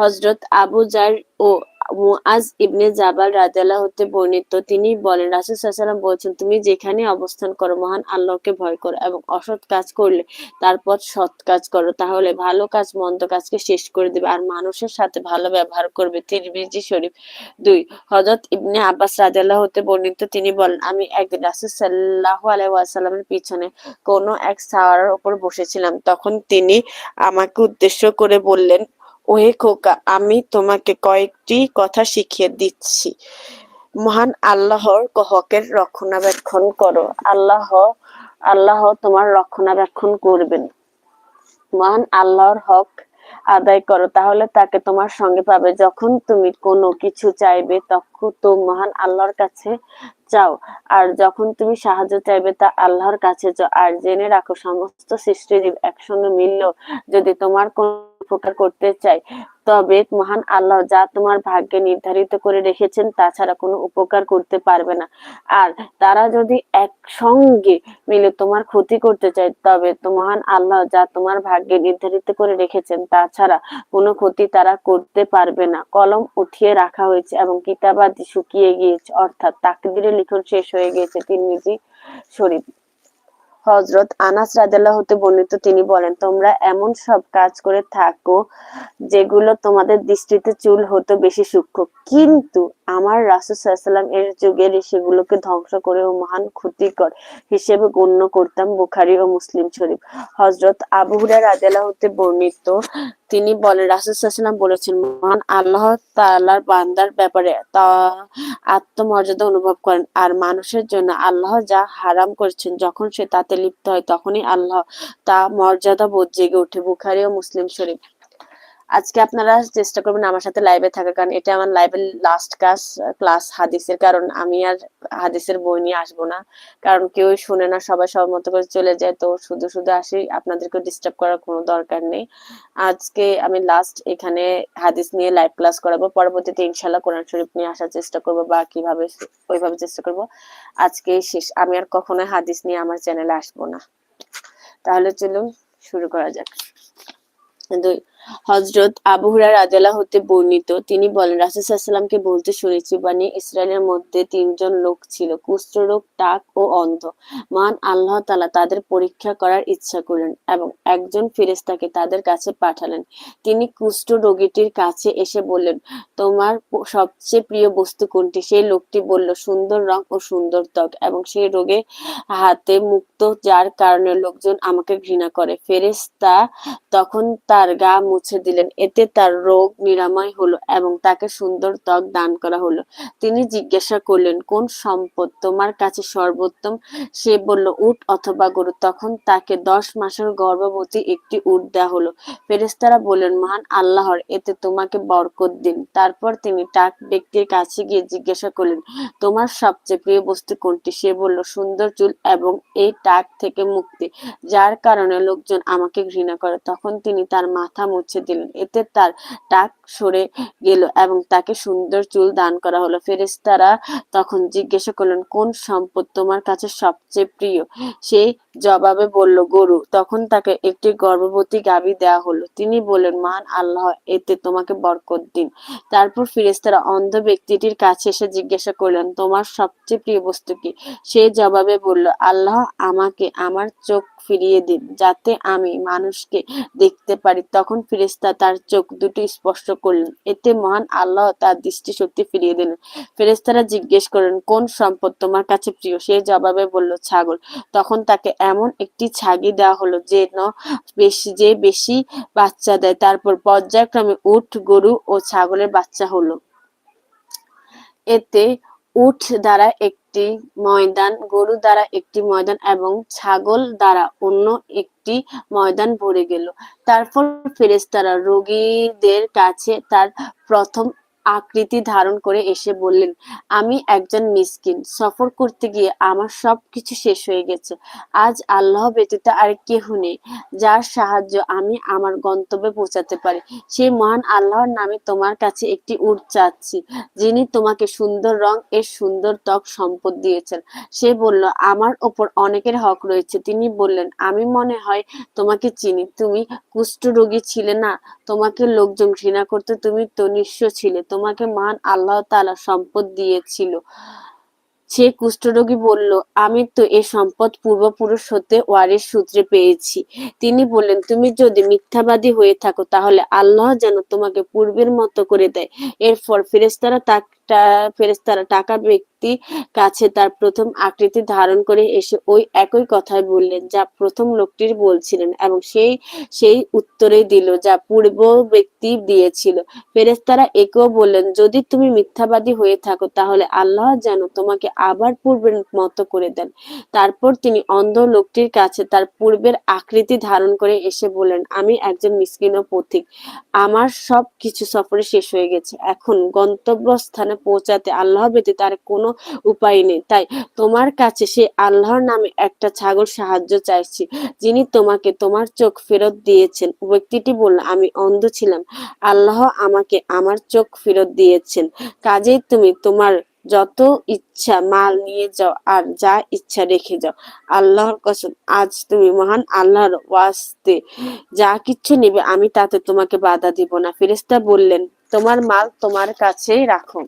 হজরত Abu Zar ও Muaz ibn Jabal রাদিয়াল্লাহু হতে বর্ণিত। তিনি বলেন, রাসূল সাল্লাল্লাহু বলছেন, তুমি যেখানে অবস্থান করো, মহান আল্লাহকে ভয় করো এবং অসৎ কাজ করলে তারপর সৎ কাজ করো। তাহলে ভালো কাজ, মন্দ কাজকে শেষ করে দিবে আর মানুষের সাথে ভালো ব্যবহার করবে। তিরমিজি শরীফ দুই। হযরত ইবনে আব্বাস রাদিয়াল্লাহু হতে বর্ণিত, তিনি বলেন, আমি একদিন রাসূল সাল্লাল্লাহু আলাইহি ওয়াসাল্লামের পিছনে কোনো এক সাওয়ারের উপর বসেছিলাম। তখন তিনি আমাকে উদ্দেশ্য করে বললেন ওহে খোকা, আমি তোমাকে কয়েকটি কথা শিখিয়ে দিচ্ছি। মহান আল্লাহর হকের রক্ষণাবেক্ষণ করো। আল্লাহ আল্লাহ তোমার রক্ষণাবেক্ষণ করবেন। মহান আল্লাহর হক আদায় করো, তাহলে তাকে তোমার সঙ্গে পাবে। যখন তুমি কোনো কিছু চাইবে, তখন তো মহান আল্লাহর কাছে চাও। আর যখন তুমি সাহায্য চাইবে, তা আল্লাহর কাছে চাও। আর জেনে রাখো, সমস্ত সৃষ্টিজীব একসঙ্গে মিলল যদি তোমার কোন উপকার করতে চাই। তবে মহান আল্লাহ যা তোমার ভাগ্যে নির্ধারিত করে রেখেছেন, তাছাড়া কোনো উপকার করতে পারবে না। আর তারা যদি একসঙ্গে মিলে তোমার ক্ষতি করতে চায়, তবে মহান আল্লাহ যা তোমার ভাগ্যে নির্ধারিত করে রেখেছেন, তাছাড়া কোনো ক্ষতি তারা করতে পারবে না। কলম উঠিয়ে রাখা হয়েছে এবং কিতাবাদি শুকিয়ে গিয়েছে, অর্থাৎ তাকদিরের লিখন শেষ হয়ে গিয়েছে তিরমিজি শরীফ। হজরত আনাস রাজাল্লাহ হতে বর্ণিত, তিনি বলেন, তোমরা এমন সব কাজ করে থাকো যেগুলো তোমাদের দৃষ্টিতে চুল হতো বেশি সূক্ষ্ম। কিন্তু আমার রাসুসাল্লাম এর যুগের সেগুলোকে ধ্বংস করে ও মহান ক্ষতিকর হিসেবে গণ্য করতাম বুখারি ও মুসলিম শরীফ। হজরত আবু হুরা রাদিয়াল্লাহু হতে বর্ণিত তিনি বলেন, রাসূল সাল্লাল্লাহু বলেছেন, মহান আল্লাহ তাআলার বান্দার ব্যাপারে তা আত্মমর্যাদা অনুভব করেন। আর মানুষের জন্য আল্লাহ যা হারাম করেছেন, যখন সে তাতে লিপ্ত হয়, তখনই আল্লাহ তা মর্যাদা বোধ জেগে ওঠে। বুখারি ও মুসলিম শরীফ। আজকে আপনারা চেষ্টা করবেন আমার সাথে লাইভে থাকার কারণ এটা আমার লাইভের লাস্ট ক্লাস ক্লাস হাদিসের, কারণ আমি আর হাদিসের বই নিয়ে আসব না। কারণ কেউ শুনে না, সবাই সব মতো করে চলে যায়, তো শুধু শুধু আসি আপনাদেরকে ডিস্টার্ব করার কোনো দরকার নেই। আজকে আমি লাস্ট এখানে হাদিস নিয়ে লাইভ ক্লাস করাবো, পরবর্তীতে ইনশাল্লাহ কোরআন শরীফ নিয়ে আসার চেষ্টা করব বা কীভাবে ওইভাবে চেষ্টা করব। আজকে শেষ, আমি আর কখনোই হাদিস নিয়ে আমার চ্যানেলে আসব না। তাহলে চলুন, শুরু করা যাক। দুই হজরত আবু হুরায়রা রাদিয়াল্লাহু হতে বর্ণিত। তিনি বলেন, রাসূল সাল্লাল্লাহু বলতে শুনেছি বানি ইসরায়েলের মধ্যে তিনজন লোক ছিল, কুষ্ঠরোগ, টাক ও অন্ধ। মহান আল্লাহ তাআলা তাদের পরীক্ষা করার ইচ্ছা করলেন এবং একজন ফেরেশতাকে তাদের কাছে পাঠালেন। তিনি কুষ্ঠ রোগীটির কাছে এসে বললেন, তোমার সবচেয়ে প্রিয় বস্তু কোনটি? সেই লোকটি বলল, সুন্দর রং ও সুন্দর ত্বক এবং সেই রোগে হাতে মুক্ত, যার কারণে লোকজন আমাকে ঘৃণা করে। ফেরেশতা তখন তার গা মুছে দিলেন। এতে তার রোগ নিরাময় হলো এবং তাকে সুন্দর ত্বক দান করা হলো। তিনি জিজ্ঞাসা করলেন, কোন সম্পদ তোমার কাছে সর্বোত্তম? সে বলল, উট অথবা গরু। তখন তাকে দশ মাসের গর্ভবতী একটি উট দেওয়া হলো। ফেরেস্তারা বললেন, মহান আল্লাহর, এতে তোমাকে বরকত দিন। তারপর তিনি টাক ব্যক্তির কাছে গিয়ে জিজ্ঞাসা করলেন, তোমার সবচেয়ে প্রিয় বস্তু কোনটি? সে বলল, সুন্দর চুল এবং এই টাক থেকে মুক্তি, যার কারণে লোকজন আমাকে ঘৃণা করে। তখন তিনি তার মাথা মুছে দিলেন। এতে তার টাক সরে গেল এবং তাকে সুন্দর চুল দান করা হলো। ফেরেস্তারা তখন জিজ্ঞাসা করলেন, কোন সম্পদ তোমার কাছে সবচেয়ে প্রিয়? সে জবাবে বলল, গরু। তখন তাকে একটি গর্ভবতী গাভী দেওয়া হলো। তিনি বললেন, মান আল্লাহ, এতে তোমাকে বরকত দিন। তারপর ফিরেস্তারা অন্ধ ব্যক্তিটির কাছে এসে জিজ্ঞাসা করলেন, তোমার সবচেয়ে প্রিয় বস্তু কি? সে জবাবে বলল, আল্লাহ আমাকে, আমার চোখ ফিরিয়ে দিন যাতে আমি মানুষকে দেখতে পারি। তখন ফিরেস্তা তার চোখ দুটি স্পষ্ট করলেন। এতে মহান আল্লাহ তার দৃষ্টি শক্তি ফিরিয়ে দিলেন। ফেরেস্তারা জিজ্ঞেস করলেন, কোন সম্পদ তোমার কাছে প্রিয়? সে জবাবে বলল, ছাগল। তখন তাকে এমন একটি ছাগি দেওয়া হলো যে ন বেশি, যে বেশি বাচ্চা দেয়। তারপর পর্যায়ক্রমে উঠ গরু ও ছাগলের বাচ্চা হলো। এতে উঠ দ্বারা একটি ময়দান, গরু দ্বারা একটি ময়দান এবং ছাগল দ্বারা অন্য একটি ময়দান ভরে গেল। তারপর ফেরেস্তারা রোগীদের কাছে তার প্রথম আকৃতি ধারণ করে এসে বললেন, আমি একজন মিসকিন, সফর করতে গিয়ে আমার সব কিছু শেষ হয়ে গেছে। আজ আল্লাহ ব্যতীত আর কেহ নেই, যার সাহায্য আমি আমার গন্তব্যে পৌঁছাতে পারি। সেই মহান আল্লাহর নামে তোমার কাছে একটি উট চাচ্ছি, যিনি তোমাকে সুন্দর রং এর সুন্দর ত্বক সম্পদ দিয়েছেন। সে বলল, আমার ওপর অনেকের হক রয়েছে। তিনি বললেন, আমি মনে হয় তোমাকে চিনি। তুমি কুষ্ঠ রোগী ছিলে না? তোমাকে লোকজন ঘৃণা করতে, তুমি তো নিঃস্ব ছিলে। তোমাকে মান আল্লাহ তালা সম্পদ দিয়েছিল। সে কুষ্ঠরোগী বলল, আমি তো এ সম্পদ পূর্বপুরুষ হতে ওয়ারের সূত্রে পেয়েছি। তিনি বললেন, তুমি যদি মিথ্যাবাদী হয়ে থাকো, তাহলে আল্লাহ যেন তোমাকে পূর্বের মতো করে দেয়। এরপর ফেরেস্তারা তা ফেরেস্তারা টাকা ব্যক্তি কাছে তার প্রথম আকৃতি ধারণ করে এসে ওই একই কথাই বললেন, যা প্রথম লোকটির বলছিলেন এবং সেই সেই উত্তরে দিল যা পূর্ব ব্যক্তি দিয়েছিল। ফেরেস্তারা একেও বললেন, যদি তুমি মিথ্যাবাদী হয়ে থাকো, তাহলে আল্লাহ যেন তোমাকে আবার পূর্বের মতো করে দেন। তারপর তিনি অন্ধ লোকটির কাছে তার পূর্বের আকৃতি ধারণ করে এসে বললেন, আমি একজন মিসকিন ও পথিক। আমার সব কিছু সফরে শেষ হয়ে গেছে। এখন গন্তব্যস্থানে পৌঁছাতে আল্লাহ ব্যতীত আর কোনো উপায় নেই। তাই তোমার কাছে সে আল্লাহর নামে একটা ছাগল সাহায্য চাইছি, যিনি তোমাকে তোমার চোখ ফেরত দিয়েছেন। ব্যক্তিটি বলল, আমি অন্ধ ছিলাম। আল্লাহ আমাকে আমার চোখ ফেরত দিয়েছেন। কাজেই তুমি তোমার যত ইচ্ছা মাল নিয়ে যাও আর যা ইচ্ছা রেখে যাও। আল্লাহর কসম, আজ তুমি মহান আল্লাহর ওয়াস্তে যা কিচ্ছু নেবে আমি তাতে তোমাকে বাধা দিব না। ফেরেস্তা বললেন, তোমার মাল তোমার কাছেই রাখো।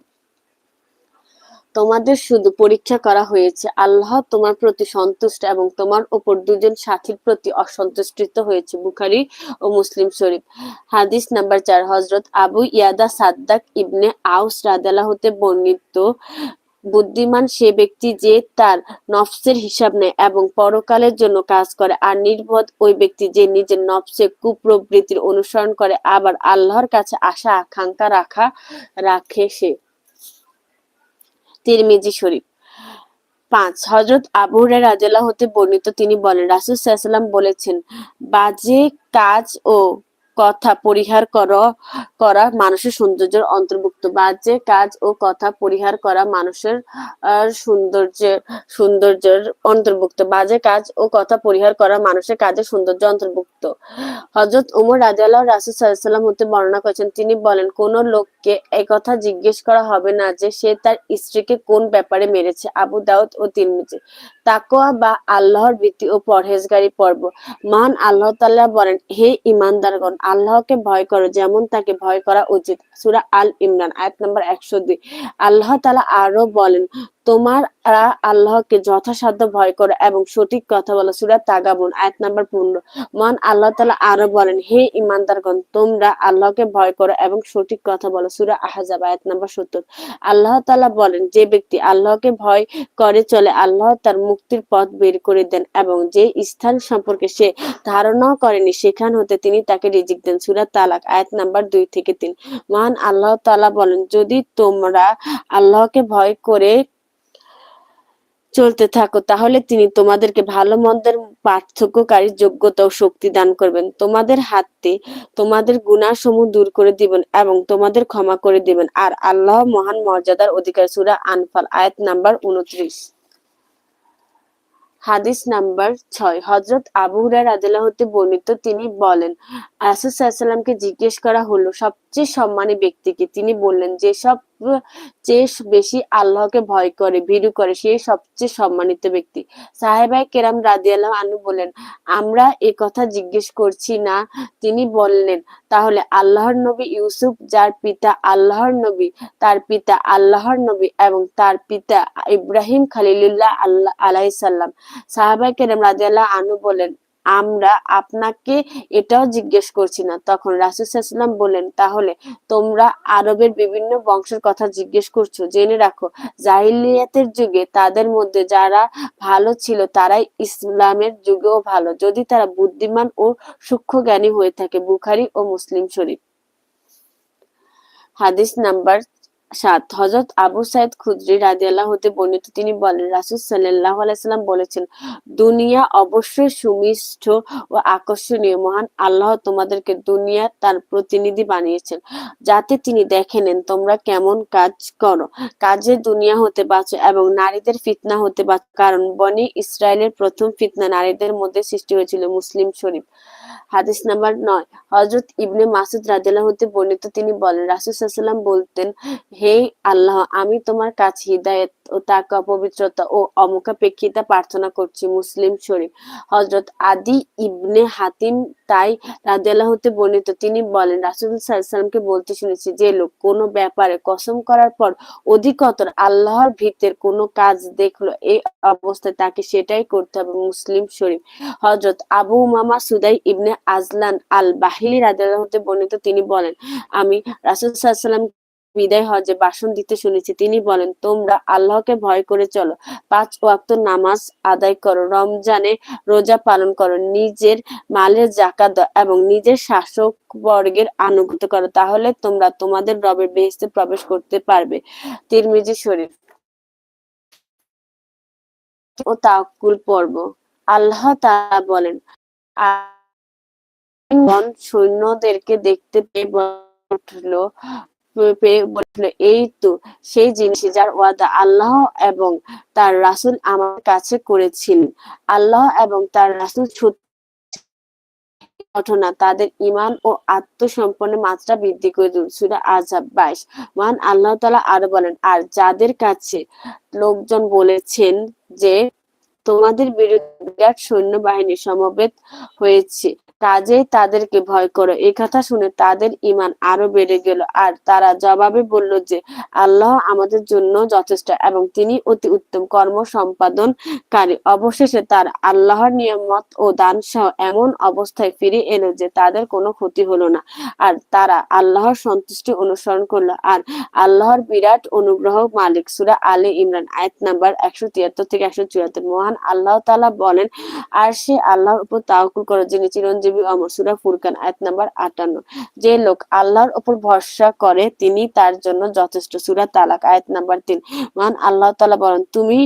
তোমাদের শুধু পরীক্ষা করা হয়েছে। আল্লাহ তোমার প্রতি সন্তুষ্ট এবং তোমার ওপর দুজন সাথীর প্রতি অসন্তুষ্টিত হয়েছে, বুখারি ও মুসলিম শরীফ। হাদিস নাম্বার চার হজরত আবু ইয়াদা সাদ্দাক ইবনে আউস রাদালা হতে বর্ণিত, বুদ্ধিমান সে ব্যক্তি যে তার নফসের হিসাব নেয় এবং পরকালের জন্য কাজ করে আর নির্বোধ ওই ব্যক্তি যে নিজের নফসে কুপ্রবৃত্তির অনুসরণ করে, আবার আল্লাহর কাছে আশা আকাঙ্ক্ষা রাখা, রাখে সে। তিরমিজি শরীফ। পাঁচ হজরত আবু হুরায়রা হতে বর্ণিত তিনি বলেন, রাসূল সাল্লাল্লাহু বলেছেন, বাজে কাজ ও কথা পরিহার কর মানুষের সৌন্দর্যের অন্তর্ভুক্ত। বাজে কাজ ও কথা পরিহার করা মানুষের সৌন্দর্যের সৌন্দর্যের অন্তর্ভুক্ত। বাজে কাজ ও কথা পরিহার করা মানুষের কাজের সৌন্দর্য অন্তর্ভুক্ত। হজরত উমর রাজিয়াল্লাহ রাসুল সাল্লাম হতে বর্ণনা করেছেন, তিনি বলেন, কোন লোককে এই কথা জিজ্ঞেস করা হবে না যে সে তার স্ত্রীকে কোন ব্যাপারে মেরেছে। আবু দাউদ ও তিরমিজি। তাকোয়া বা আল্লাহর ভীতি ও পরহেজগারি পর্ব। মান আল্লাহ তাল্লাহ বলেন, হে ইমানদারগণ আল্লাহকে ভয় করো যেমন তাকে ভয় করা উচিত। সুরা আল ইমরান, আয়াত নম্বর একশো দুই। আল্লাহ তালা আরও বলেন তোমরা আল্লাহকে যথাসাধ্য ভয় করো এবং সঠিক কথা বলো। সুরা তাগাবুন, আয়াত নাম্বার পনেরো। মহান আল্লাহ তালা আরও বলেন, হে ইমানদারগণ তোমরা আল্লাহকে ভয় করো এবং সঠিক কথা বলো। সুরা আহাজাব, আয়াত নাম্বার সত্তর। আল্লাহ তালা বলেন, যে ব্যক্তি আল্লাহকে ভয় করে চলে, আল্লাহ তার মুক্তির পথ বের করে দেন এবং যে স্থান সম্পর্কে সে ধারণাও করেনি, সেখান হতে তিনি তাকে রিজিক দেন। সুরা তালাক, আয়াত নাম্বার দুই থেকে তিন। মহান আল্লাহ তালা বলেন, যদি তোমরা আল্লাহকে ভয় করে চলতে থাকো, তাহলে তিনি তোমাদেরকে ভালো, মন্দের, পার্থক্যকারী, যোগ্যতা ও শক্তি দান করবেন। তোমাদের হাতে তোমাদের গুণাসমূহ দূর করে দিবেন এবং তোমাদের ক্ষমা করে দিবেন। আর আল্লাহ মহান মর্যাদার অধিকার সুরা আনফাল, আয়াত নাম্বার উনত্রিশ। হাদিস নাম্বার ছয় হজরত আবু হুরায় রাদিল্লাহ হতে বর্ণিত, তিনি বলেন আসুসাল্লামকে জিজ্ঞেস করা হলো সবচেয়ে সম্মানী ব্যক্তিকে তিনি বললেন যে সব চেয়ে বেশি আল্লাহকে ভয় করে, ভীরু করে, সে সবচেয়ে সম্মানিত ব্যক্তি। সাহেবাই কেরাম রাদিয়াল্লাহ আনু বলেন আমরা এ কথা জিজ্ঞেস করছি না। তিনি বললেন, তাহলে আল্লাহর নবী ইউসুফ, যার পিতা আল্লাহর নবী, তার পিতা আল্লাহর নবী এবং তার পিতা ইব্রাহিম খালিলুল্লাহ আল্লাহ আলাইসাল্লাম সাহাবাই কেরাম রাদিয়াল্লাহ আনু বলেন আমরা আপনাকে এটাও জিজ্ঞেস করছি না। তখন রাসুসাল্লাম বললেন, তাহলে তোমরা আরবের বিভিন্ন বংশের কথা জিজ্ঞেস করছ। জেনে রাখো, জাহিলিয়াতের যুগে তাদের মধ্যে যারা ভালো ছিল, তারাই ইসলামের যুগেও ভালো। যদি তারা বুদ্ধিমান ও সূক্ষ্ম জ্ঞানী হয়ে থাকে, বুখারি ও মুসলিম শরীফ। হাদিস নাম্বার সাত। হজরত আবু সাইদ খুদ্রি রাদিয়াল্লাহ হতে বর্ণিত তিনি বলেন, রাসুল সাল্লাহ আলাইসাল্লাম বলেছেন, দুনিয়া অবশ্যই সুমিষ্ঠ ও আকর্ষণীয়, মহান আল্লাহ তোমাদেরকে দুনিয়া তার প্রতিনিধি বানিয়েছেন। যাতে তিনি দেখে নেন তোমরা কেমন কাজ করো। কাজে দুনিয়া হতে বাঁচো এবং নারীদের ফিতনা হতে বাঁচো। কারণ বনি ইসরায়েলের প্রথম ফিতনা নারীদের মধ্যে সৃষ্টি হয়েছিল মুসলিম শরীফ। হাদিস নাম্বার নয়। হজরত ইবনে মাসুদ রাদিয়াল্লাহু হতে বর্ণিত তিনি বলেন, রাসূল আলাইহি বলতেন হে আল্লাহ, আমি তোমার কাছে হিদায়ত ও তাকে অপবিত্রতা ও অমুখাপেক্ষিতা প্রার্থনা করছি মুসলিম শরীফ। হজরত আদি ইবনে হাতিম তাই রাদিয়াল্লাহুতে বর্ণিত। তিনি বলেন, রাসূল সাল্লামকে বলতে শুনেছি যে, লোক কোনো ব্যাপারে কসম করার পর অধিকতর আল্লাহর ভিতের কোনো কাজ দেখল, এই অবস্থায় তাকে সেটাই করতে হবে মুসলিম শরীফ। হজরত আবু মামা সুদাই ইবনে আজলান আল বাহিলি রাদিয়াল্লাহুতে বর্ণিত। তিনি বলেন, আমি রাসূল সাল্লাম বিদায় হজে ভাষণ দিতে শুনেছি, তিনি বলেন, তোমরা আল্লাহকে ভয় করে চলো। পাঁচ ওয়াক্ত নামাজ আদায় করো। রমজানে রোজা পালন করো। নিজের মালের জাকাত এবং নিজের শাসক বর্গের আনুগত্য করো। তাহলে তোমরা তোমাদের রবের বেহেস্তে প্রবেশ করতে পারবে। তিরমিজি শরীফ। ও তাকুল পর্ব। আল্লাহ তাআলা বলেন সৈন্যদেরকে দেখতে পেয়ে উঠল বলছিল, এই তো, সেই জিনিস যার ওয়াদা আল্লাহ এবং তার রাসুল আমার কাছে করেছিলেন আল্লাহ এবং তার রাসুল ঘটনা, তাদের ইমান ও আত্মসম্পন্ন মাত্রা বৃদ্ধি করে দিল। সুরা আজাব বাইশ। মহান আল্লাহ তালা আরও বলেন, আর যাদের কাছে লোকজন বলেছেন যে তোমাদের বিরুদ্ধে বিরাট সৈন্যবাহিনী সমবেত হয়েছে কাজেই তাদেরকে ভয় করো। এই কথা শুনে তাদের ইমান আরও বেড়ে গেল আর তারা জবাবে বলল যে, আল্লাহ আমাদের জন্য যথেষ্ট এবং তিনি অতি উত্তম কর্ম সম্পাদনকারী। অবশেষে তার আল্লাহর নিয়মত ও দান সহ এমন অবস্থায় ফিরে এলো যে তাদের কোনো ক্ষতি হলো না। আর তারা আল্লাহর সন্তুষ্টি অনুসরণ করল আর আল্লাহর বিরাট অনুগ্রহ মালিক। সুরা আলী ইমরান, আয়াত নাম্বার একশো তিয়াত্তর থেকে একশো চুয়াত্তর। মহান আল্লাহ তালা বলেন, আর সে আল্লাহর উপর তাওকুল করে যিনি চিরঞ্জীব নবী অমর সুরা ফুরকান আয়াত নাম্বার আটান্ন, যে লোক আল্লাহর ভরসা করে, তিনি তার জন্য যথেষ্ট সুরা তালাক। আয়াত নাম্বার তিন মহান আল্লাহ তালা বলেন, তুমি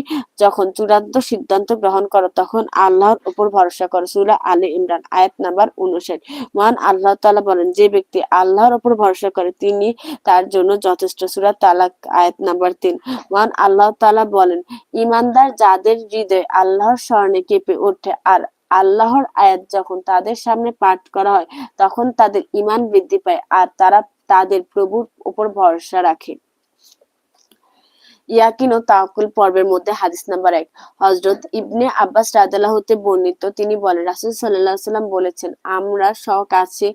যখন চূড়ান্ত সিদ্ধান্ত গ্রহণ করো, তখন আল্লাহর উপর ভরসা করো। সুরা আলী ইমরান, আয়াত নাম্বার উনষাট মহান আল্লাহ তালা বলেন, যে ব্যক্তি আল্লাহর উপর ভরসা করে, তিনি তার জন্য যথেষ্ট সুরা তালাক। আয়াত নাম্বার তিন মহান আল্লাহ তালা বলেন, ইমানদার যাদের হৃদয় আল্লাহর স্মরণে কেঁপে ওঠে আর আল্লাহর আয়াত যখন তাদের সামনে পাঠ করা হয়, তখন তাদের ইমান বৃদ্ধি পায় আর তারা তাদের প্রভুর উপর ভরসা রাখে। ইয়াকিন ও তাকুল পর্বের মধ্যে হাদিস নাম্বার এক। হজরত ইবনে আব্বাস হতে বর্ণিত, তিনি বলেন, রাসুল সাল্লাহ সাল্লাম বলেছেন, আমরা কাছে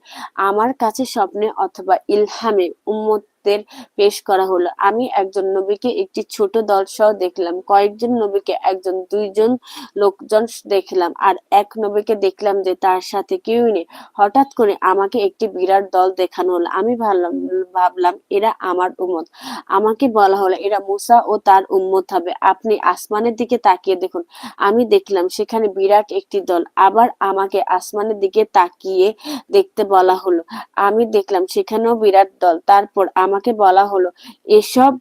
আমার কাছে স্বপ্নে অথবা ইলহামে উম্মত লোকদের পেশ করা হলো। আমি একজন নবীকে একটি ছোট দল সহ দেখলাম। কয়েকজন নবীকে একজন, দুইজন লোকজন দেখলাম আর এক নবীকে দেখলাম যে তার সাথে কেউ নেই। হঠাৎ করে আমাকে একটি বিরাট দল দেখানো হলো। আমি ভাবলাম ভাবলাম, এরা আমার উম্মত। আমাকে বলা হলো, এরা মুসা ও তার উম্মত হবে। আপনি আসমানের দিকে তাকিয়ে দেখুন। আমি দেখলাম সেখানে বিরাট একটি দল। আবার আমাকে আসমানের দিকে তাকিয়ে দেখতে বলা হলো। আমি দেখলাম সেখানেও বিরাট দল। তারপর আমাকে বলা হলো। এসব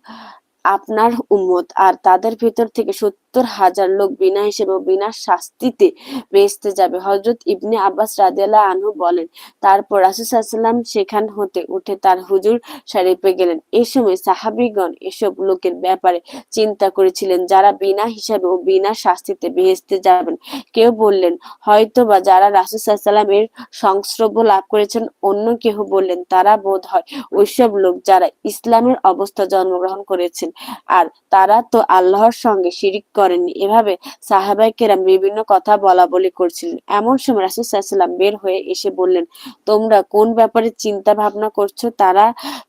আপনার উম্মত আর তাদের ভিতর থেকে সত্তর হাজার লোক বিনা হিসেবে বিনা শাস্তিতে বেসতে যাবে। হজরত ইবনে আব্বাস রাদিয়াল্লাহ আনহু বলেন, তারপর রাসুসাল্লাম সেখান হতে উঠে তার হুজুর শরীফে গেলেন। এই সময় সাহাবিগণ এসব লোকের ব্যাপারে চিন্তা করেছিলেন, যারা বিনা হিসাবে ও বিনা শাস্তিতে বেহেস্তে যাবেন। কেউ বললেন হয়তো বা যারা রাসুসাল্লামের সংস্রব লাভ করেছেন, অন্য কেহ বললেন, তারা বোধ হয় ওইসব লোক যারা ইসলামের অবস্থা জন্মগ্রহণ করেছেন। আর তারা তো আল্লাহর সঙ্গে শিরিক করেননি। এভাবে সাহাবাই কেরাম বিভিন্ন কথা বলা বলি করছিলেন। এমন সময় রাসুসাল্লাম বের হয়ে এসে বললেন, তোমরা কোন ব্যাপারে চিন্তা ভাবনা করছ? তারা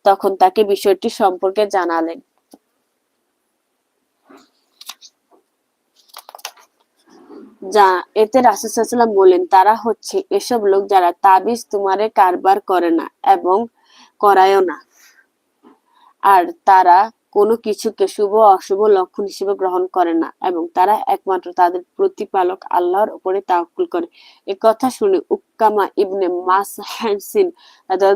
তখন তাকে বিষয়টি সম্পর্কে জানালেন। যা, এতে রাসুসাল্লাম বললেন, তারা হচ্ছে এসব লোক যারা তাবিজ তোমারে কারবার করে না এবং করায়ও না। আর তারা কোনো কিছুকে শুভ অশুভ লক্ষণ হিসেবে গ্রহণ করে না এবং তারা একমাত্র তাদের প্রতিপালক আল্লাহর উপরে তাওয়াক্কুল করে। এ কথা শুনে উক্কামা ইবনে মাসহানসিন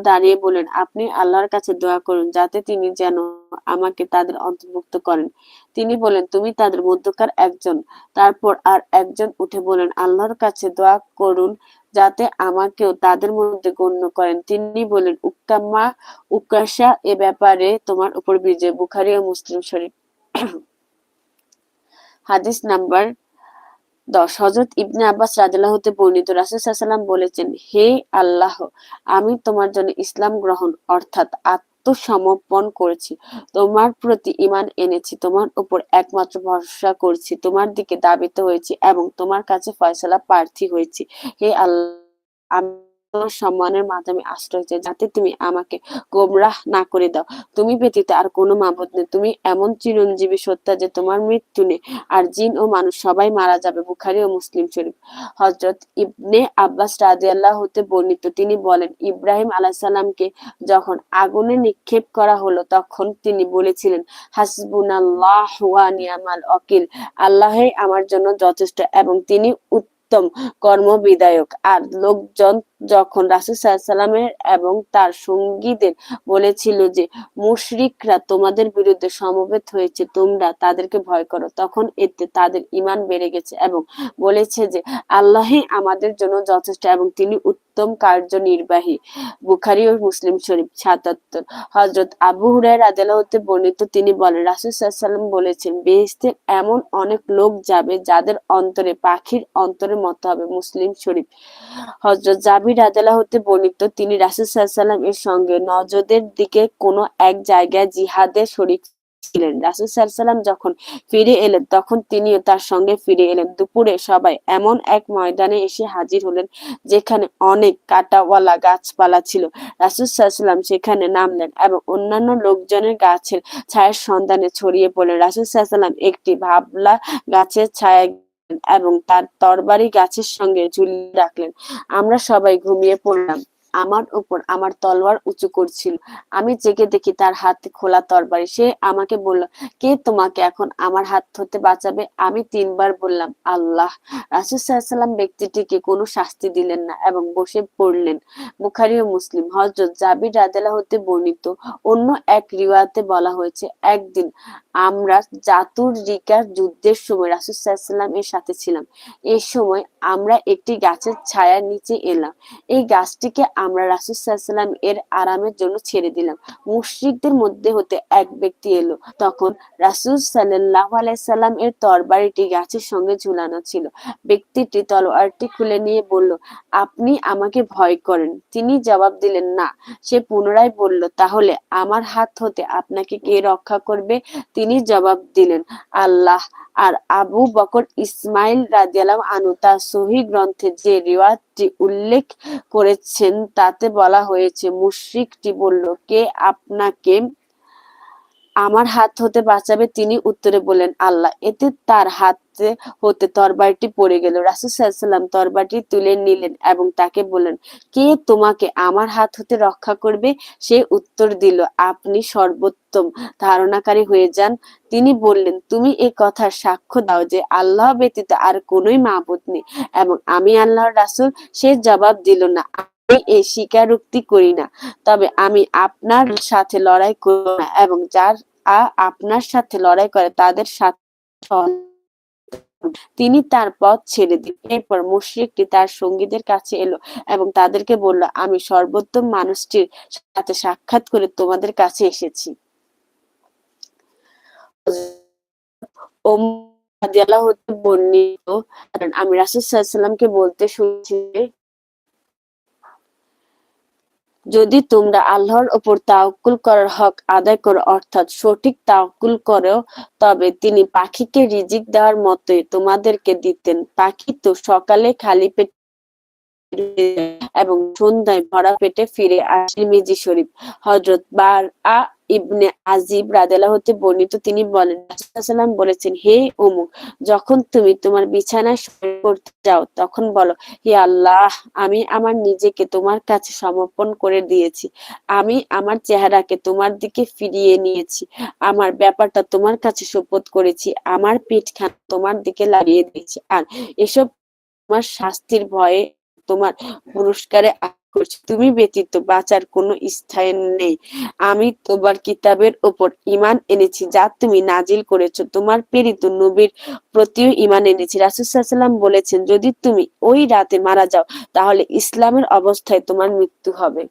দাঁড়িয়ে বলেন আপনি আল্লাহর কাছে দোয়া করুন যাতে তিনি যেন আমাকে তাদের অন্তর্ভুক্ত করেন। তিনি বলেন, তুমি তাদের মধ্যকার একজন। তারপর আর একজন উঠে বলেন, আল্লাহর কাছে দোয়া করুন যাতে আমাকেও তাদের মধ্যে গণ্য করেন। তিনি বলেন উক্কাম্মা উকাশা এ ব্যাপারে তোমার উপর বিজয়। বুখারি ও মুসলিম শরীফ। হাদিস নাম্বার দশ। হজরত ইবনে আব্বাস রাদিল্লাহ হতে বর্ণিত, রাসুল বলেছেন, হে আল্লাহ, আমি তোমার জন্য ইসলাম গ্রহণ, অর্থাৎ আত্মসমর্পণ করেছি। তোমার প্রতি ইমান এনেছি, তোমার উপর একমাত্র ভরসা করছি, তোমার দিকে দাবিত হয়েছি এবং তোমার কাছে ফয়সলা প্রার্থী হয়েছি। হে আল্লাহ, আমি সম্মানের মাধ্যমে আশ্রয় চাই, যাতে তুমি আমাকে গোমরাহ না করে দাও। তুমি ব্যতীত আর কোনো মাবুদ নেই। তুমি এমন চিরঞ্জীবী সত্তা যে তোমার মৃত্যু নেই আর জিন ও মানুষ সবাই মারা যাবে, বুখারি ও মুসলিম শরীফ। হজরত ইবনে আব্বাস রাজিয়াল্লাহ হতে বর্ণিত, তিনি বলেন, ইব্রাহিম আলাহিসাল্লামকে যখন আগুনে নিক্ষেপ করা হলো, তখন তিনি বলেছিলেন, হাসবুনাল্লাহ ওয়া নিয়ামাল অকিল আল্লাহই আমার জন্য যথেষ্ট এবং তিনি উত্তম কর্মবিদায়ক আর লোকজন যখন রাসুল সাল্লামের এবং তার সঙ্গীদের বলেছিল যে, মুশরিকরা তোমাদের বিরুদ্ধে সমবেত হয়েছে, তোমরা তাদেরকে ভয় করো তখন এতে তাদের ইমান বেড়ে গেছে এবং বলেছে যে আল্লাহ আমাদের জন্য যথেষ্ট এবং তিনি উত্তম কার্যনির্বাহী। বুখারি ও মুসলিম শরীফ সাতাত্তর। হজরত আবু হুরাই রাদেলাহতে বর্ণিত তিনি বলেন, রাসুল সাল্লাম বলেছেন বেহেস্তের এমন অনেক লোক যাবে যাদের অন্তরে পাখির অন্তরের মতো হবে, মুসলিম শরীফ। হজরত জাবির আদালা হতে বর্ণিত তিনি রাসুল সাল্লাম এর সঙ্গে নজদের দিকে কোনো এক জায়গায় জিহাদে শরিক ছিলেন। রাসুল সাল্লাম যখন ফিরে এলেন, তখন তিনিও তার সঙ্গে ফিরে এলেন। দুপুরে সবাই এমন এক ময়দানে এসে হাজির হলেন, যেখানে অনেক কাটাওয়ালা গাছপালা ছিল। রাসুল সাল্লাম সেখানে নামলেন এবং অন্যান্য লোকজনের গাছের ছায়ের সন্ধানে ছড়িয়ে পড়লেন। রাসুল সাল্লাম একটি ভাবলা গাছের ছায়া এবং তার তরবারি গাছের সঙ্গে ঝুলিয়ে রাখলেন। আমরা সবাই ঘুমিয়ে পড়লাম। আমার উপর আমার তলোয়ার উঁচু করছিল। আমি জেগে দেখি তার হাতে খোলা তরবারি। সে আমাকে বলল, কে তোমাকে এখন আমার হাত হতে বাঁচাবে? আমি তিনবার বললাম, আল্লাহ। রাসুল সাল্লাম ব্যক্তিটিকে কোনো শাস্তি দিলেন না এবং বসে পড়লেন। বুখারি ও মুসলিম হজরত জাবির রাদেলা হতে বর্ণিত অন্য এক রিওয়াতে বলা হয়েছে, একদিন আমরা জাতুর রিকার যুদ্ধের সময় রাসুল সাল্লাম এর সাথে ছিলাম। এই সময় আমরা একটি গাছের ছায়ার নিচে এলাম। এই গাছটিকে আমরা রাসুল সাল্লাম এর আরামের জন্য ছেড়ে দিলাম। মুশ্রিকদের মধ্যে হতে এক ব্যক্তি এলো। তখন রাসুল সাল্লাহ আলাইসাল্লাম এর তরবারিটি গাছের সঙ্গে ঝুলানো ছিল। ব্যক্তিটি তলোয়ারটি খুলে নিয়ে বলল, আপনি আমাকে ভয় করেন। তিনি জবাব দিলেন, না। সে পুনরায় বলল, তাহলে আমার হাত হতে আপনাকে কে রক্ষা করবে? তিনি জবাব দিলেন, আল্লাহ। আর আবু বকর ইসমাইল রাজিয়ালাম আনু তার সহি গ্রন্থে যে রিওয়াজটি উল্লেখ করেছেন তাতে বলা হয়েছে মুশরিকটি বলল কে আপনাকে আমার হাত হতে বাঁচাবে তিনি উত্তরে বলেন আল্লাহ, এতে তার হাতে হতে তরবারটি পড়ে গেল। রাসুসাল্লাম তরবারটি তুলে নিলেন এবং তাকে বললেন, কে তোমাকে আমার হাত হতে রক্ষা করবে? সে উত্তর দিল, আপনি সর্বোত্তম ধারণাকারী হয়ে যান। তিনি বললেন, তুমি এ কথার সাক্ষ্য দাও যে আল্লাহ ব্যতীত আর কোনোই মাহবুদ নেই এবং আমি আল্লাহর রাসুল। সে জবাব দিল না এই স্বীকারোক্তি করি না। তবে আমি আপনার সাথে লড়াই করি না এবং যার আপনার সাথে লড়াই করে তাদের সাথে তিনি তার পথ ছেড়ে দিন এরপর মুশ্রিকটি তার সঙ্গীদের কাছে এলো এবং তাদেরকে বলল, আমি সর্বোত্তম মানুষটির সাথে সাক্ষাৎ করে তোমাদের কাছে এসেছি। বর্ণিত আমি রাসুল সাল্লামকে বলতে শুনছি যদি তোমরা আল্লাহর ওপর তাওকুল করার হক আদায় করো, অর্থাৎ সঠিক তাওকুল করো, তবে তিনি পাখিকে রিজিক দেওয়ার মতোই তোমাদেরকে দিতেন। পাখি তো সকালে খালি পেট এবং সন্ধ্যায় ভরা পেটে ফিরে আসেন মিজি শরীফ। হজরত বার আ ইবনে আজিব রাদেলা হতে বর্ণিত তিনি বলেন রাসূলুল্লাহ বলেছেন, হে অমুক, যখন তুমি তোমার বিছানায় পড়তে যাও, তখন বলো, হে আল্লাহ, আমি আমার নিজেকে তোমার কাছে সমর্পণ করে দিয়েছি। আমি আমার চেহারাকে তোমার দিকে ফিরিয়ে নিয়েছি। আমার ব্যাপারটা তোমার কাছে শপথ করেছি। আমার পিঠখান তোমার দিকে লাগিয়ে দিয়েছি। আর এসব তোমার শাস্তির ভয়ে তোমার পুরস্কারে করছি। তুমি ব্যতীত বাঁচার কোনো স্থায়ী নেই। আমি তোমার কিতাবের ওপর ইমান এনেছি, যা তুমি নাজিল করেছ। তোমার প্রেরিত নবীর প্রতিও ইমান এনেছি। রাসুসাল্লাম বলেছেন, যদি তুমি ওই রাতে মারা যাও, তাহলে ইসলামের অবস্থায় তোমার মৃত্যু হবে।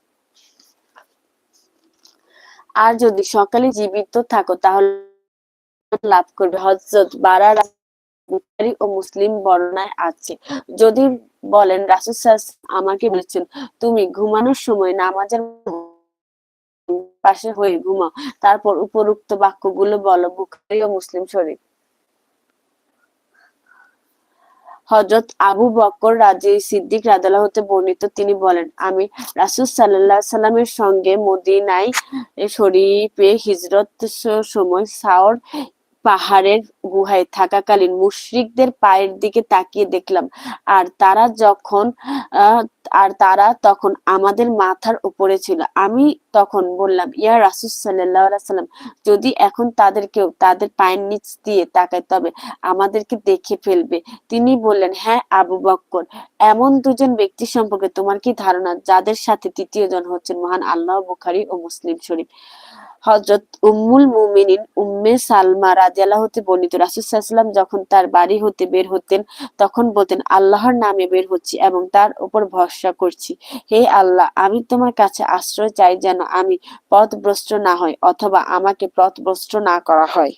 আর যদি সকালে জীবিত থাকো, তাহলে লাভ করবে হজরত বারার বুখারি ও মুসলিম বর্ণনায় আছে। যদি বলেন, রাসুল আমাকে বলেছেন, তুমি ঘুমানোর সময় নামাজের পাশে হয়ে ঘুমাও, তারপর উপরুক্ত বাক্যগুলো বলো, বুখারি ও মুসলিম শরীফ। হজরত আবু বকর রাজি সিদ্দিক রাদালা হতে বর্ণিত, তিনি বলেন, আমি রাসুল সাল্লাহ সাল্লামের সঙ্গে মদিনায় শরীফে হিজরত সময় সাওর পাহাড়ের গুহায় থাকাকালীন মুশরিকদের পায়ের দিকে তাকিয়ে দেখলাম। আর তারা যখন আর তারা তখন আমাদের মাথার উপরে ছিল। আমি তখন বললাম, ইয়া রাসুল সাল্লাম, যদি এখন তাদের কেউ তাদের পায়ের নিচ দিয়ে তাকায়, তবে আমাদেরকে দেখে ফেলবে। তিনি বললেন হ্যাঁ আবু বক্কর, এমন দুজন ব্যক্তি সম্পর্কে তোমার কি ধারণা? যাদের সাথে তৃতীয় জন হচ্ছেন মহান আল্লাহ, বুখারি ও মুসলিম শরীফ। হজরত উম্মুল মুমিনিন উম্মে সালমা রাজিয়াল্লাহ হতে বর্ণিত রাসুসাল্লাম যখন তার বাড়ি হতে বের হতেন, তখন বলতেন, আল্লাহর নামে বের হচ্ছি এবং তার উপর ভরসা করছি। হে আল্লাহ, আমি তোমার কাছে আশ্রয় চাই যেন আমি পথভ্রষ্ট না হয় অথবা আমাকে পথভ্রষ্ট না করা হয়।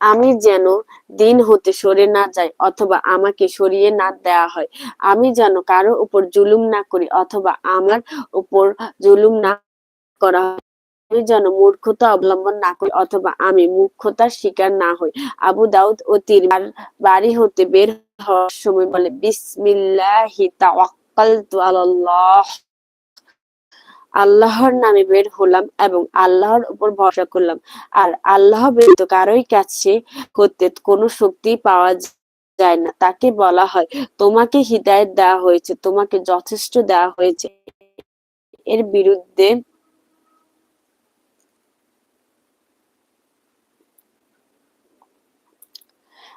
আমি যেন দিন হতে সরে না যাই অথবা আমাকে সরিয়ে না দেয়া হয়। আমি যেন কারও উপর জুলুম না করি অথবা আমার উপর জুলুম না করা আমি যেন মূর্খতা অবলম্বন না করি অথবা আমি মূর্খতার শিকার না হই। আবু দাউদ ও তীর বাড়ি হতে বের হওয়ার সময় বলে, বিসমিল্লাহি তাওয়াক্কালতু আলাল্লাহ। আল্লাহর নামে বের হলাম এবং আল্লাহর উপর ভরসা করলাম। আর আল্লাহ ব্যতীত কারোই কাছে হতে কোনো শক্তি পাওয়া যায় না। তাকে বলা হয়, তোমাকে হৃদায়ত দেওয়া হয়েছে, তোমাকে যথেষ্ট দেওয়া হয়েছে। এর বিরুদ্ধে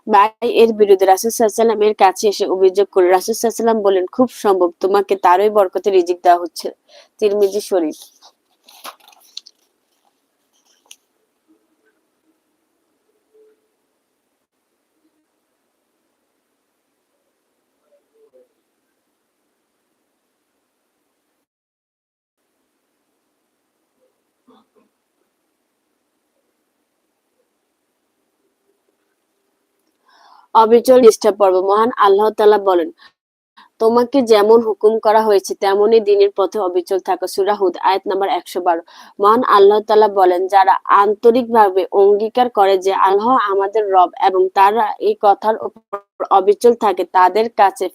ভাই, এর বিরুদ্ধে রাসুসাল্লাম এর কাছে এসে অভিযোগ করে রাসুসাল্লাম বলেন, খুব সম্ভব, তোমাকে তারই বরকতে রিজিক দেওয়া হচ্ছে। তিরমিজি শরীফ। অবিচল নিষ্ঠা পর্ব। মহান আল্লাহ তালা বলেন, তোমাকে যেমন হুকুম করা হয়েছে, তেমনই দিনের পথে অবিচল থাকো। সুরাহুদ আয়াত নাম্বার একশো বারো। মহান আল্লাহ তালা বলেন, যারা আন্তরিকভাবে অঙ্গীকার করে যে আল্লাহ আমাদের রব এবং তারা এই কথার উপর অবিচল থাকে, তাদের কাছে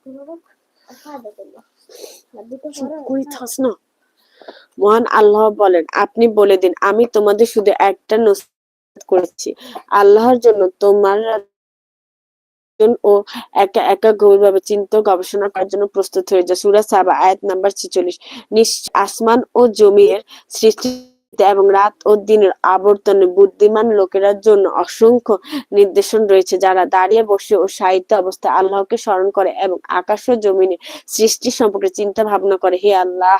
cumulaka. Akada kaya. Nandito না মহান আল্লাহ বলেন, আপনি বলে দিন, আমি তোমাদের শুধু একটা নসিহত করেছি আল্লাহর জন্য তোমার ও একা একা গভীরভাবে চিন্তা গবেষণা করার জন্য প্রস্তুত হয়ে যায়। সুরা সাবা, আয়াত নাম্বার ছেচল্লিশ। আসমান ও জমির সৃষ্টি এবং রাত ও দিনের আবর্তনে বুদ্ধিমান লোকের জন্য অসংখ্য নির্দেশন রয়েছে, যারা দাঁড়িয়ে বসে ও সাহিত্য অবস্থায় আল্লাহকে স্মরণ করে এবং আকাশ ও জমিনে সৃষ্টি সম্পর্কে চিন্তা ভাবনা করে। হে আল্লাহ,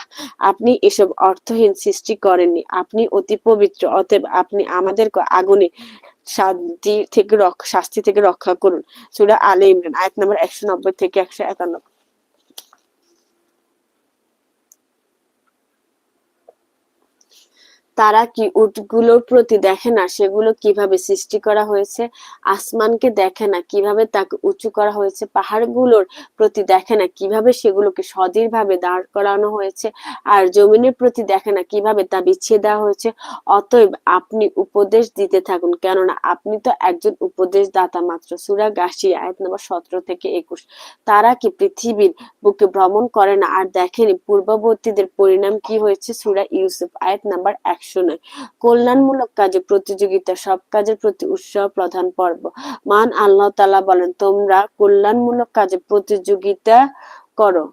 আপনি এসব অর্থহীন সৃষ্টি করেননি। আপনি অতি পবিত্র, অতএব আপনি আমাদেরকে আগুনে শান্তি থেকে শাস্তি থেকে রক্ষা করুন। সুরা আলে ইমরান, আয়াত নম্বর একশো নব্বই থেকে একশো একান্ন। তারা কি উটগুলোর প্রতি দেখে না? সেগুলো কীভাবে সৃষ্টি করা হয়েছে? আসমানকে দেখে না? কীভাবে তাকে উঁচু করা হয়েছে? পাহাড়গুলোর প্রতি দেখে না? কীভাবে সেগুলোকে সদৃঢ়ভাবে দাঁড় করানো হয়েছে? আর জমিনের প্রতি দেখে না? কীভাবে তা বিছিয়ে দেওয়া হয়েছে? অতএব আপনি উপদেশ দিতে থাকুন। কেননা আপনি তো একজন উপদেশ দাতা মাত্র। সুরা গাছি আয়াত নম্বর সতেরো থেকে একুশ। তারা কি পৃথিবীর বুকে ভ্রমণ করে না? আর দেখেনি পূর্ববর্তীদের পরিণাম কি হয়েছে? সুরা ইউসুফ আয়াত নাম্বার একশো নয় কল্যাণমূলক কাজে প্রতিযোগিতা, সব কাজের প্রতি উৎসাহ প্রধান পর্ব। মান আল্লাহ তালা বলেন, তোমরা কল্যাণমূলক কাজে প্রতিযোগিতা করো।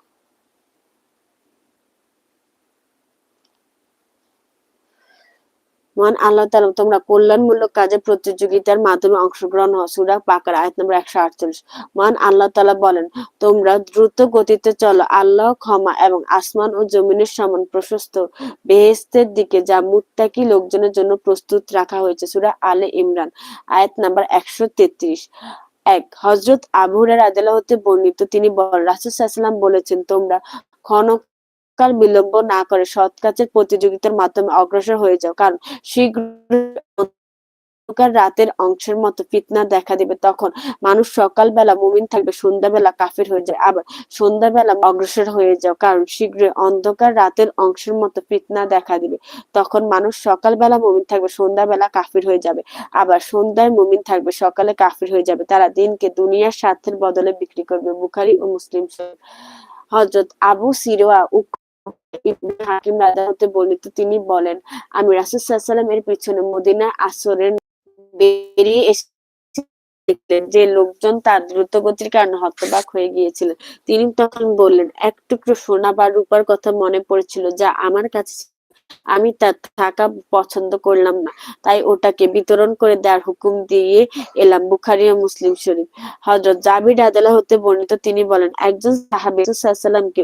মহান আল্লাহ তাআলা তোমরা কল্যাণমূলক কাজে প্রতিযোগিতার মাধ্যমে অংশগ্রহণ হও। সূরা বাকার, আয়াত নম্বর একশো আটচল্লিশ। মহান আল্লাহ তালা বলেন, তোমরা দ্রুত গতিতে চলো। আল্লাহ ক্ষমা এবং আসমান ও জমিনের সমান প্রশস্ত বেহেস্তের দিকে যা মুত্তাকি লোকজনের জন্য প্রস্তুত রাখা হয়েছে। সুরা আলে ইমরান, আয়াত নাম্বার একশো তেত্রিশ। এক হজরত আবু হতে বর্ণিত। তিনি বলেন, রাসূল বলেছেন, তোমরা ক্ষণকাল বিলম্ব না করে সৎ কাজের প্রতিযোগিতার মাধ্যমে অগ্রসর হয়ে যাও। কারণ শীঘ্র রাতের অংশের মতো ফিতনা দেখা দিবে। তখন মানুষ সকালবেলা মুমিন থাকবে, সন্ধ্যাবেলা কাফির হয়ে যায় আবার সন্ধ্যাবেলা অগ্রসর হয়ে যাও। কারণ শীঘ্রই অন্ধকার রাতের অংশের মতো ফিতনা দেখা দিবে। তখন মানুষ সকালবেলা মুমিন থাকবে, সন্ধ্যাবেলা কাফির হয়ে যাবে। আবার সন্ধ্যায় মুমিন থাকবে, সকালে কাফির হয়ে যাবে। তারা দিনকে দুনিয়ার স্বার্থের বদলে বিক্রি করবে। বুখারি ও মুসলিম। হযরত আবু সিরোয়া ইবনে হাকিম হতে বর্ণিত তিনি বলেন, আমি রাসূল সাল্লাল্লাহু এর পিছনে মদিনায় আসরের বেরিয়ে এসে দেখলেন যে লোকজন তার দ্রুত গতির কারণে হতবাক হয়ে গিয়েছিলেন তিনি তখন বললেন, এক টুকরো সোনা বা রূপার কথা মনে পড়েছিল যা আমার কাছে আমি তা থাকা পছন্দ করলাম না। তাই ওটাকে বিতরণ করে দেওয়ার হুকুম দিয়ে এলাম বুখারী ও মুসলিম শরীফ। হযরত জাবির আদালা হতে বর্ণিত তিনি বলেন, একজন সাহাবী ওয়াসাল্লামকে